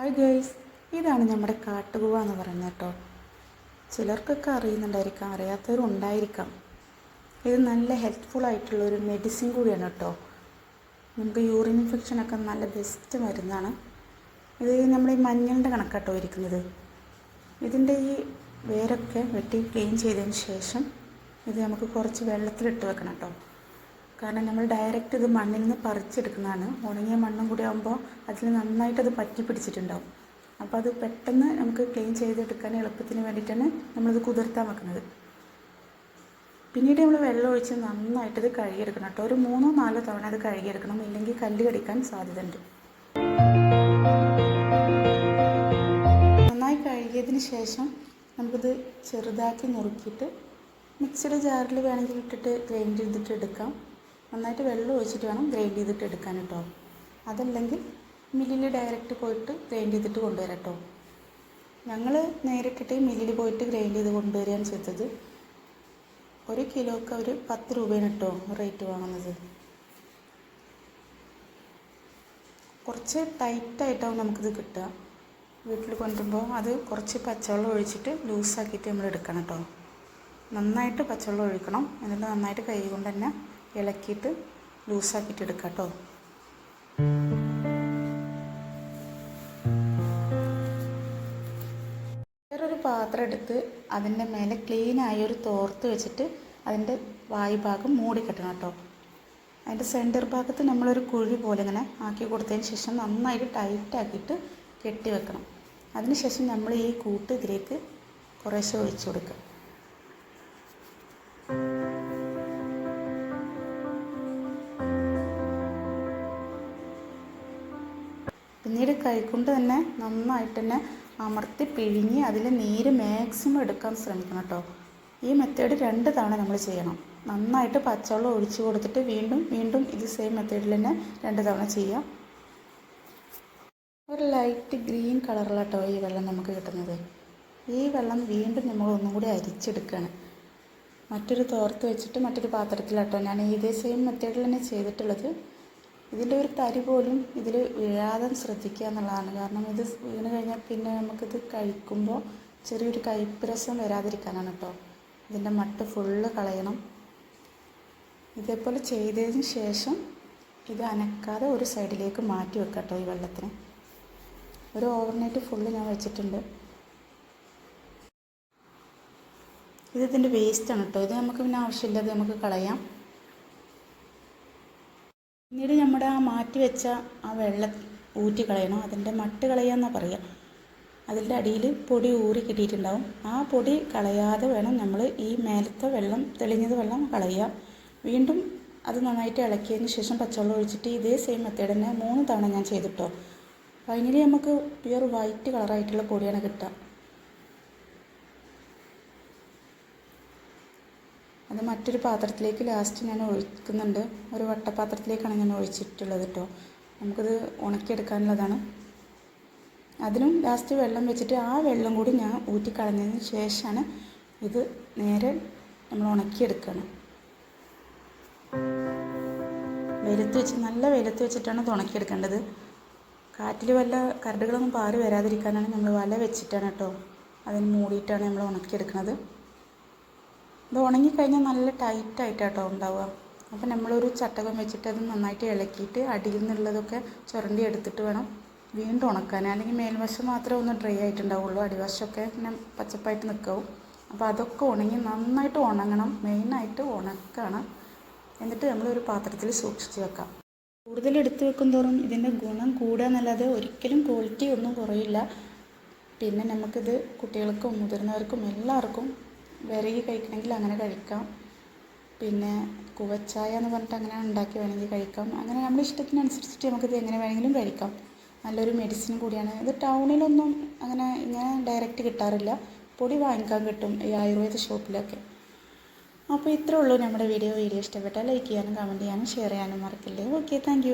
Hi girls ഇതാണ് നമ്മുടെ കാട്ടുകൂവ എന്ന് പറയുന്നത് കേട്ടോ. ചിലർക്കൊക്കെ അറിയുന്നുണ്ടായിരിക്കാം അറിയാത്തവരും ഉണ്ടായിരിക്കാം ഇത് നല്ല ഹെൽപ്ഫുൾ ആയിട്ടുള്ള ഒരു മെഡിസിൻ കൂടിയാണ് കേട്ടോ. നമുക്ക് യൂറിൻ ഇൻഫെക്ഷനൊക്കെ നല്ല ബെസ്റ്റ് മരുന്നാണ്. ഇത് നമ്മൾ ഈ മഞ്ഞളിന്റെ കണക്കാട്ടോ ഇരിക്കുന്നത്. ഇതിന്റെ ഈ വേരൊക്കെ വെട്ടി ക്ലീൻ ചെയ്തതിന് ശേഷം ഇത് നമുക്ക് കുറച്ച് വെള്ളത്തിലിട്ട് വെക്കണം കേട്ടോ. കാരണം നമ്മൾ ഡയറക്റ്റ് ഇത് മണ്ണിൽ നിന്ന് പറിച്ചെടുക്കുന്നതാണ്. ഉണങ്ങിയ മണ്ണും കൂടി ആകുമ്പോൾ അതിൽ നന്നായിട്ട് അത് പറ്റി പിടിച്ചിട്ടുണ്ടാവും. അപ്പോൾ അത് പെട്ടെന്ന് നമുക്ക് ക്ലീൻ ചെയ്തെടുക്കാൻ എളുപ്പത്തിന് വേണ്ടിയിട്ടാണ് നമ്മളിത് കുതിർത്താൻ വെക്കുന്നത്. പിന്നീട് നമ്മൾ വെള്ളം ഒഴിച്ച് നന്നായിട്ട് ഇത് കഴുകിയെടുക്കണം കേട്ടോ. ഒരു മൂന്നോ നാലോ തവണ അത് കഴുകിയെടുക്കണം. ഇല്ലെങ്കിൽ കല്ല് കടിക്കാൻ സാധ്യതയുണ്ട്. നന്നായി കഴുകിയതിന് ശേഷം നമുക്കിത് ചെറുതാക്കി നുറുക്കിയിട്ട് മിക്സഡ് ജാറിൽ വേണമെങ്കിൽ ഇട്ടിട്ട് ഗ്രൈൻഡ് ചെയ്തിട്ട് എടുക്കാം. നന്നായിട്ട് വെള്ളം ഒഴിച്ചിട്ട് വേണം ഗ്രൈൻഡ് ചെയ്തിട്ട് എടുക്കാൻ കേട്ടോ. അതല്ലെങ്കിൽ മില്ലിൽ ഡയറക്റ്റ് പോയിട്ട് ഗ്രൈൻഡ് ചെയ്തിട്ട് കൊണ്ടുവരാം കേട്ടോ. ഞങ്ങൾ നേരിട്ടിട്ട് മില്ലിൽ പോയിട്ട് ഗ്രൈൻഡ് ചെയ്ത് കൊണ്ടുവരികയാണ് ചെയ്തത്. ഒരു കിലോക്ക് ഒരു പത്ത് രൂപയാണ് കേട്ടോ റേറ്റ് വാങ്ങുന്നത്. കുറച്ച് ടൈറ്റായിട്ടാവും നമുക്കിത് കിട്ടുക. വീട്ടിൽ കൊണ്ടുവരുമ്പോൾ അത് കുറച്ച് പച്ചവെള്ളം ഒഴിച്ചിട്ട് ലൂസാക്കിയിട്ട് നമ്മൾ എടുക്കണം കേട്ടോ. നന്നായിട്ട് പച്ചവെള്ളം ഒഴിക്കണം. എന്നിട്ട് നന്നായിട്ട് കൈ കൊണ്ട് തന്നെ ഇളക്കിയിട്ട് ലൂസാക്കിയിട്ട് എടുക്കാം കേട്ടോ വേറൊരു പാത്രം എടുത്ത് അതിന്റെ മേലെ ക്ലീനായ ഒരു തോർത്ത് വെച്ചിട്ട് അതിന്റെ മൂടി കെട്ടണം കേട്ടോ. അതിന്റെ സെന്റർ ഭാഗത്ത് നമ്മളൊരു കുഴി പോലെ ഇങ്ങനെ ആക്കി കൊടുത്തതിന് ശേഷം നന്നായിട്ട് ടൈറ്റാക്കിയിട്ട് കെട്ടി വെക്കണം. അതിനുശേഷം നമ്മൾ ഈ കൂട്ട് ഇതിലേക്ക് കുറേശ്ശെ ഒഴിച്ചു കൊടുക്കുക. പിന്നീട് കൈകൊണ്ട് തന്നെ നന്നായിട്ട് തന്നെ അമർത്തി പിഴിഞ്ഞ് അതിൽ നീര് മാക്സിമം എടുക്കാൻ ശ്രമിക്കണം കേട്ടോ. ഈ മെത്തേഡ് രണ്ട് തവണ നമ്മൾ ചെയ്യണം. നന്നായിട്ട് പച്ചവെള്ളം ഒഴിച്ച് കൊടുത്തിട്ട് വീണ്ടും വീണ്ടും ഇത് സെയിം മെത്തേഡിൽ തന്നെ രണ്ട് തവണ ചെയ്യാം. ഒരു ലൈറ്റ് ഗ്രീൻ കളറിലാട്ടോ ഈ വെള്ളം നമുക്ക് കിട്ടുന്നത്. ഈ വെള്ളം വീണ്ടും നമ്മൾ ഒന്നും കൂടി അരിച്ചെടുക്കുകയാണ് മറ്റൊരു തോർത്ത് വെച്ചിട്ട് മറ്റൊരു പാത്രത്തിലാട്ടോ. ഞാൻ ഇതേ സെയിം മെത്തേഡിൽ തന്നെ ചെയ്തിട്ടുള്ളത്. ഇതിന്റെ ഒരു തരി പോലും ഇതിൽ വീഴാതെ ശ്രദ്ധിക്കുക എന്നുള്ളതാണ്. കാരണം ഇത് വീണ് കഴിഞ്ഞാൽ പിന്നെ നമുക്കിത് കഴിക്കുമ്പോൾ ചെറിയൊരു കയ്പ്പ് വരാതിരിക്കാനാണ് കേട്ടോ. ഇതിന്റെ മട്ട് ഫുള്ള് കളയണം. ഇതേപോലെ ചെയ്തതിന് ശേഷം ഇത് അനക്കാതെ ഒരു സൈഡിലേക്ക് മാറ്റി വെക്കാം കേട്ടോ ഈ വെള്ളത്തിന്. ഒരു ഓവർനൈറ്റ് ഫുള്ള് ഞാൻ വെച്ചിട്ടുണ്ട്. ഇത് ഇതിന്റെ വേസ്റ്റാണ് കേട്ടോ. ഇത് നമുക്ക് പിന്നെ ആവശ്യമില്ല ഇത് നമുക്ക് കളയാം. പിന്നീട് നമ്മുടെ ആ മാറ്റി വെച്ച ആ വെള്ളം ഊറ്റി കളയണം. അതിന്റെ മട്ട് കളയാന്നാണ് പറയുക അതിന്റെ അടിയിൽ പൊടി ഊറി കിട്ടിയിട്ടുണ്ടാവും. ആ പൊടി കളയാതെ വേണം നമ്മൾ ഈ മേലത്തെ വെള്ളം തെളിഞ്ഞത് വെള്ളം കളയുക. വീണ്ടും അത് നന്നായിട്ട് ഇളക്കിയതിന് ശേഷം പച്ചവെള്ളം ഒഴിച്ചിട്ട് ഇതേ സെയിം മെത്തേഡ് തന്നെ മൂന്ന് തവണ ഞാൻ ചെയ്തിട്ടോ. ഫൈനലി നമുക്ക് പ്യുവർ വൈറ്റ് കളറായിട്ടുള്ള പൊടിയാണ് കിട്ടുക. അത് മറ്റൊരു പാത്രത്തിലേക്ക് ലാസ്റ്റ് ഞാൻ ഒഴിക്കുന്നുണ്ട്. ഒരു വട്ടപാത്രത്തിലേക്കാണ് ഞാൻ ഒഴിച്ചിട്ടുള്ളത് കേട്ടോ നമുക്കിത് ഉണക്കിയെടുക്കാനുള്ളതാണ്. അതിനും ലാസ്റ്റ് വെള്ളം വെച്ചിട്ട് ആ വെള്ളം കൂടി ഞാൻ ഊറ്റിക്കളഞ്ഞതിന് ശേഷമാണ് ഇത് നേരെ നമ്മൾ ഉണക്കിയെടുക്കണം. വെയിലത്ത് വെച്ച് നല്ല വെയിലത്ത് വെച്ചിട്ടാണ് ഇത് ഉണക്കിയെടുക്കേണ്ടത്. കാറ്റിൽ വല്ല കരടുകളൊന്നും പാറി വരാതിരിക്കാനാണ് നമ്മൾ വല വെച്ചിട്ടാണ് കേട്ടോ അതിന് മൂടിയിട്ടാണ് നമ്മൾ ഉണക്കിയെടുക്കുന്നത് ഇത് ഉണങ്ങിക്കഴിഞ്ഞാൽ നല്ല ടൈറ്റായിട്ട് കേട്ടോ ഉണ്ടാവുക. അപ്പോൾ നമ്മളൊരു ചട്ടകം വെച്ചിട്ട് അത് നന്നായിട്ട് ഇളക്കിയിട്ട് അടിയിൽ നിന്നുള്ളതൊക്കെ ചുരണ്ടി എടുത്തിട്ട് വേണം വീണ്ടും ഉണക്കാൻ. അല്ലെങ്കിൽ മേൽവശം മാത്രമേ ഒന്ന് ഡ്രൈ ആയിട്ടുണ്ടാവുള്ളൂ. അടിവശമൊക്കെ ഇങ്ങനെ പച്ചപ്പായിട്ട് നിൽക്കാവും അപ്പോൾ അതൊക്കെ ഉണങ്ങി നന്നായിട്ട് ഉണങ്ങണം. മെയിനായിട്ട് ഉണക്കണം. എന്നിട്ട് നമ്മളൊരു പാത്രത്തിൽ സൂക്ഷിച്ച് വെക്കാം. കൂടുതൽ എടുത്ത് വെക്കും തോറും ഇതിന്റെ ഗുണം കൂടുക എന്നല്ലാതെ ഒരിക്കലും ക്വാളിറ്റി ഒന്നും കുറയില്ല. പിന്നെ നമുക്കിത് കുട്ടികൾക്കും മുതിർന്നവർക്കും എല്ലാവർക്കും വിരകി കഴിക്കണമെങ്കിൽ അങ്ങനെ കഴിക്കാം. പിന്നെ കുവച്ചായ എന്ന് പറഞ്ഞിട്ട് അങ്ങനെ ഉണ്ടാക്കി വേണമെങ്കിൽ കഴിക്കാം. അങ്ങനെ നമ്മുടെ ഇഷ്ടത്തിനനുസരിച്ചിട്ട് നമുക്കിത് എങ്ങനെ വേണമെങ്കിലും കഴിക്കാം. നല്ലൊരു മെഡിസിൻ കൂടിയാണ്. ഇത് ടൗണിലൊന്നും അങ്ങനെ ഇങ്ങനെ ഡയറക്റ്റ് കിട്ടാറില്ല. പൊടി വാങ്ങിക്കാൻ കിട്ടും ഈ ആയുർവേദ ഷോപ്പിലൊക്കെ അപ്പോൾ ഇത്രേ ഉള്ളൂ നമ്മുടെ വീഡിയോ വീഡിയോ ഇഷ്ടപ്പെട്ടാൽ ലൈക്ക് ചെയ്യാനും കമന്റ് ചെയ്യാനും ഷെയർ ചെയ്യാനും മറക്കില്ലേ. Okay thank